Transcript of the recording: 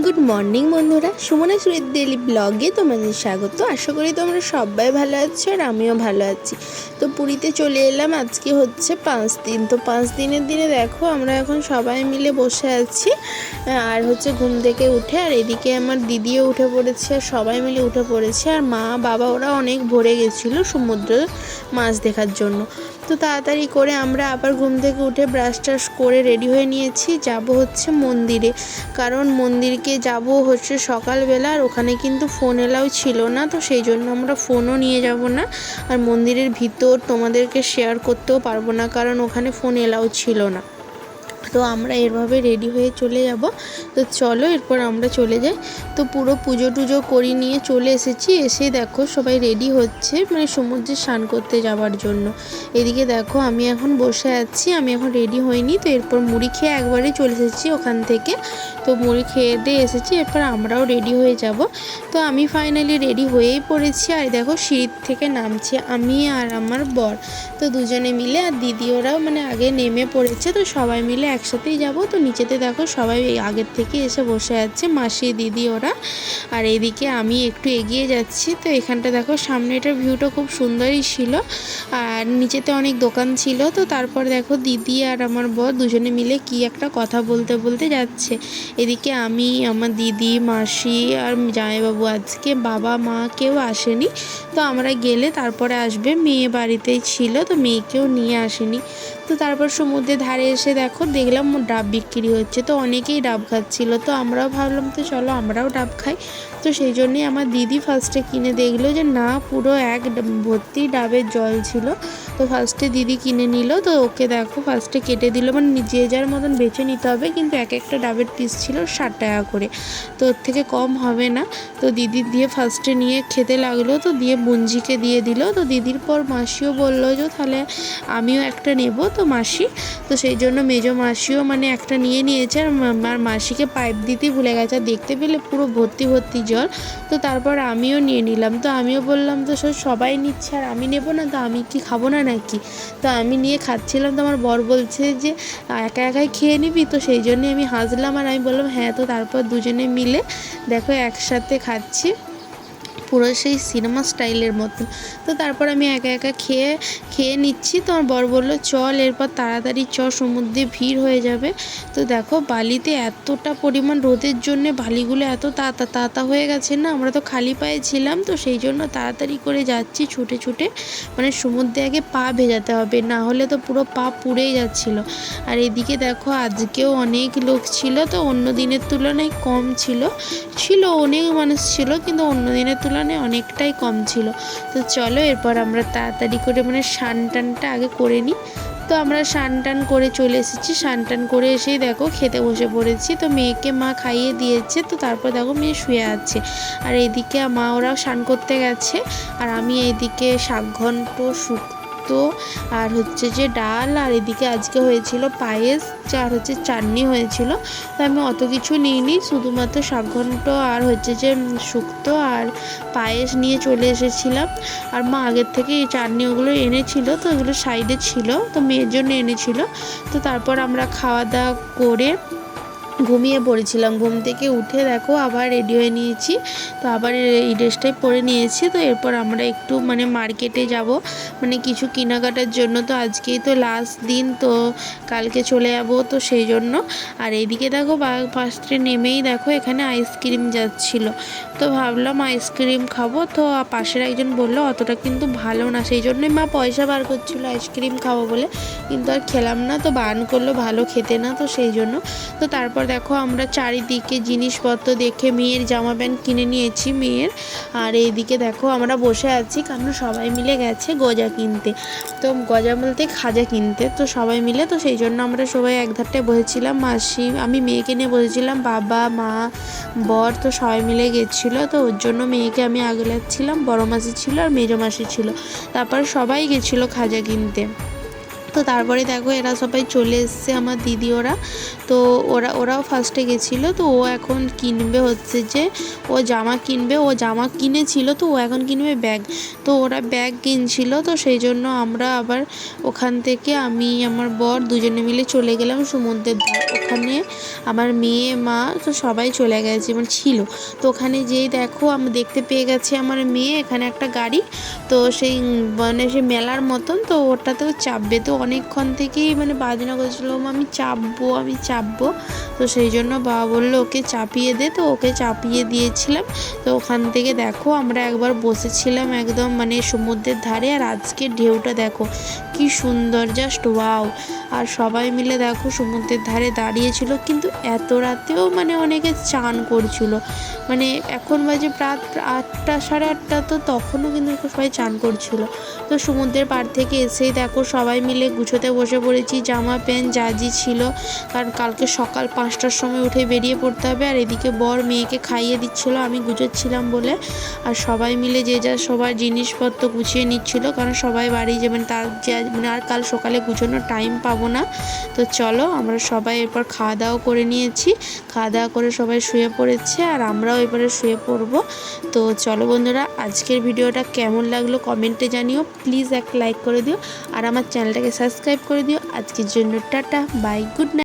Good morning বন্ধুরা। সুমনা সুরের daily ব্লগে তোমাদের স্বাগত। আশা করি তোমরা সবাই ভালো আছো আর আমিও ভালো আছি। তো পুরীতে চলে এলাম। আজকে হচ্ছে পাঁচ দিন। তো পাঁচ দিনের দিনে দেখো, আমরা এখন সবাই মিলে বসে আছি। আর হচ্ছে ঘুম থেকে উঠে, আর এদিকে আমার দিদিও উঠে পড়েছে, আর সবাই মিলে উঠে পড়েছে। আর মা, বাবা, ওরা অনেক ভরে গেছিল সমুদ্র মাছ দেখার জন্য। তো তাড়াতাড়ি করে আমরা আবার ঘুম থেকে উঠে ব্রাশ টাশ করে রেডি হয়ে নিয়েছি। যাব হচ্ছে মন্দিরে। কারণ মন্দিরকে যাব হচ্ছে সকালবেলা আর ওখানে কিন্তু ফোন এলাও ছিল না, তো সেই জন্য আমরা ফোনও নিয়ে যাব না। আর মন্দিরের ভিতর তোমাদেরকে শেয়ার করতেও পারব না, কারণ ওখানে ফোন এলাও ছিল না। তো আমরা এরভাবে রেডি হয়ে চলে যাব। তো চলো এরপর আমরা চলে যাই। তো পুরো পুজো টুজো করি নিয়ে চলে এসেছি। এসে দেখো সবাই রেডি হচ্ছে মানে সমুদ্রে স্নান করতে যাওয়ার জন্য। এদিকে দেখো আমি এখন বসে আছি, আমি এখন রেডি হইনি। তো এরপর মুড়ি খেয়ে একবারে চলে এসেছি ওখান থেকে। তো মুড়ি খেয়ে দিয়ে এসেছি, এরপর আমরাও রেডি হয়ে যাব। তো আমি ফাইনালি রেডি হয়েই পড়েছি। আর দেখো সিঁড়ির থেকে নামছি, আমি আর আমার বর। তো দুজনে মিলে আর দিদি ওরাও মানে আগে নেমে পড়েছে, তো সবাই মিলে একসাথেই যাব। তো নিচেতে দেখো সবাই আগের থেকে এসে বসে আছে, মাসি, দিদি, ওরা। আর এদিকে আমি একটু এগিয়ে যাচ্ছি। তো এখানটা দেখো সামনেটার ভিউটা খুব সুন্দরই ছিল। আর নিচেতে অনেক দোকান ছিল। তো তারপর দেখো দিদি আর আমার বর দুজনে মিলে কি একটা কথা বলতে বলতে যাচ্ছে। এদিকে আমি, আমার দিদি, মাসি আর জামাইবাবু আজকে বাবা, মা কেউ আসেনি। তো আমরা গেলে তারপরে আসবে। মেয়ে বাড়িতেই ছিল, তো মেয়েকেও নিয়ে আসেনি। তো তারপর সমুদ্রের ধারে এসে দেখো, দেখলাম ডাব বিক্রি হচ্ছে। তো অনেকেই ডাব খাচ্ছিল। তো আমরাও ভাবলাম, তো চলো আমরাও ডাব খাই। তো সেই জন্যই আমার দিদি ফার্স্টে কিনে দেখল যে, না, পুরো এক ভর্তি ডাবের জল ছিল। তো ফার্স্টে দিদি কিনে নিল। তো ওকে দেখো ফার্স্টে কেটে দিল। মানে যে যার মতন বেছে নিতে হবে, কিন্তু এক একটা ডাবের পিস ছিল ষাট টাকা করে। তো ওর থেকে কম হবে না। তো দিদি দিয়ে ফার্স্টে নিয়ে খেতে লাগল। তো দিয়ে বুঞ্জিকে দিয়ে দিল। তো দিদির পর মাসিও বলল যে, তাহলে আমিও একটা নেব। তো মাসি, তো সেই জন্য মেজো মাসিও মানে একটা নিয়ে নিয়েছে আর আমার মাসিকে পাইপ দিতেই ভুলে গেছে। আর দেখতে পেলে পুরো ভর্তি ভর্তি জল। তো তারপর আমিও নিয়ে নিলাম। তো আমিও বললাম, তো সব সবাই নিচ্ছে আর আমি নেব না, তো আমি কি খাব না নাকি? তো আমি নিয়ে খাচ্ছিলাম। তো আমার বর বলছে যে একা একাই খেয়ে নিবি? তো সেই জন্যে আমি হাসলাম। আর আমি বললাম হ্যাঁ তো তারপর দুজনে মিলে দেখো একসাথে খাচ্ছি। পুরো সেই সিনেমা স্টাইলের মতন। তো তারপর আমি একা একা খেয়ে খেয়ে নিচ্ছি। তো আমার বর বলল, চল, এরপর তাড়াতাড়ি চ, সমুদ্রে ভিড় হয়ে যাবে। তো দেখো, বালিতে এতটা পরিমাণ রোদের জন্য বালিগুলো এত তাতা তাতা হয়ে গেছে না, আমরা তো খালি পায়ে ছিলাম, তো সেই জন্য তাড়াতাড়ি করে যাচ্ছি ছুটে ছুটে। মানে সমুদ্রে আগে পা ভেজাতে হবে, না হলে তো পুরো পা পুড়েই যাচ্ছিল। আর এদিকে দেখো, আজকেও অনেক লোক ছিল, তো অন্য দিনের তুলনায় কম ছিল। ছিল অনেক মানুষ ছিল, কিন্তু অন্য দিনের তুলনায় অনেকটাই কম ছিল। তো চলো এরপর আমরা তাড়াতাড়ি করে মানে স্নান টানটা আগে করে নিই। তো আমরা স্নান টান করে চলে এসেছি। স্নান টান করে এসেই দেখো খেতে বসে পড়েছি। তো মেয়েকে মা খাইয়ে দিয়েছে। তো তারপর দেখো মেয়ে শুয়ে আছে। আর এদিকে মা ওরাও স্নান করতে গেছে। আর আমি এইদিকে শাক ঘন্ট শুক্তো আর হচ্ছে যে ডাল, আর এদিকে আজকে হয়েছিল পায়েস, আর হচ্ছে চাটনি হয়েছিল। তো আমি অত কিছু নিইনি, শুধুমাত্র শাক ঘন্ট আর হচ্ছে যে শুক্তো আর পায়েস নিয়ে চলে এসেছিলাম। আর মা আগের থেকে এই চাটনি ওগুলো এনেছিল, তো ওগুলো সাইডে ছিল, তো মেয়ের জন্য এনেছিল। তো তারপর আমরা খাওয়া দাওয়া করে ঘুমিয়ে পড়েছিলাম। ঘুম থেকে উঠে দেখো আবার রেডি হয়ে নিয়েছি। তো আবার এই ড্রেসটাই পরে নিয়েছি। তো এরপর আমরা একটু মানে মার্কেটে যাব। মানে কিছু কেনাকাটার জন্য। তো আজকেই তো লাস্ট দিন। তো কালকে চলে যাব তো সেই জন্য। আর এইদিকে দেখো ফার্স্টে নেমেই দেখো এখানে আইসক্রিম যাচ্ছিল। তো ভাবলাম আইসক্রিম খাব। তো পাশের একজন বলল, অতটা কিন্তু ভালো না। সেই জন্যই মা পয়সা বার করছিল আইসক্রিম খাব বলে। কিন্তু আর খেলাম না। তো বান করল, ভালো খেতে না। তো সেই জন্য। তো তারপর দেখো আমরা চারিদিকে জিনিসপত্র দেখে মেয়ের জামা প্যান্ট কিনে নিয়েছি মেয়ের। আর এইদিকে দেখো আমরা বসে আছি, কারণ সবাই মিলে গেছে গজা কিনতে। তো গজা বলতে খাজা কিনতে, তো সবাই মিলে, তো সেই জন্য আমরা সবাই এক ধারটায় বসেছিলাম। মাসি, আমি মেয়েকে নিয়ে বসেছিলাম, বাবা, মা, বর, তো সবাই মিলে গেছিল, তো ওর জন্য মেয়েকে আমি আগলাচ্ছিলাম, বড় মাসি ছিল আর মেজো মাসি ছিল। তারপর সবাই গেছিল খাজা কিনতে। তো তারপরে দেখো এরা সবাই চলে এসছে আমার দিদি ওরা। তো ওরা, ওরাও ফার্স্টে গেছিল, তো ও এখন কিনবে হচ্ছে যে, ও জামা কিনবে, ও জামা কিনেছিল, তো ও এখন কিনবে ব্যাগ। তো ওরা ব্যাগ কিনছিল, তো সেই জন্য আমরা আবার ওখান থেকে আমি, আমার বর দুজনে মিলে চলে গেলাম সমুদ্রের ধার। ওখানে আমার মেয়ে, মা, তো সবাই চলে গেছে মানে ছিল। তো ওখানে যেই দেখো, আমি, দেখতে পেয়ে গেছি আমার মেয়ে, এখানে একটা গাড়ি। তো সেই মানে সেই মেলার মতন, তো ওটাতেও চাপবে, তো অনেকক্ষণ থেকেই মানে বাজনা করছিল আমি চাপবো আমি চাপবো। তো সেই জন্য বাবা বলল, ওকে চাপিয়ে দে। তো ওকে চাপিয়ে দিয়েছিলাম। তো ওখান থেকে দেখো, আমরা একবার বসেছিলাম একদম মানে সমুদ্রের ধারে, আর আজকে ঢেউটা দেখো কি সুন্দর জাস্ট ওয়াও আর সবাই মিলে দেখো সমুদ্রের ধারে দাঁড়িয়েছিল, কিন্তু এত রাতেও মানে অনেকে চান করছিল। মানে এখন বাজে প্রাত আটটা, সাড়ে আটটা তো তখনও কিন্তু সবাই চান করছিল। তো সমুদ্রের পাড় থেকে এসেই দেখো সবাই মিলে গুছোতে বসে পড়েছি, জামা প্যান্ট যা জি ছিল। কারণ কালকে সকাল পাঁচটার সময় উঠে বেরিয়ে পড়তে হবে, আর এদিকে বর মেয়েকে খাইয়ে দিচ্ছিল, আমি গুছোচ্ছিলাম বলে। আর সবাই মিলে যে যা সবার জিনিসপত্র গুছিয়ে নিচ্ছিল, কারণ সবাই বাড়ি যাবেন, তার যে মানে আর কাল সকালে গুছোনোর টাইম পাবো না। তো চলো, আমরা সবাই এরপর খাওয়া দাওয়া করে নিয়েছি। খাওয়া দাওয়া করে সবাই শুয়ে পড়েছে আর আমরাও এবারে শুয়ে পড়ব। তো চলো বন্ধুরা, আজকের ভিডিওটা কেমন লাগল কমেন্টে জানিও। প্লিজ এক লাইক করে দিও আর আমার চ্যানেলটাকে সাবস্ক্রাইব করে দিও। আজকের জন্য টাটা বাই গুড নাইট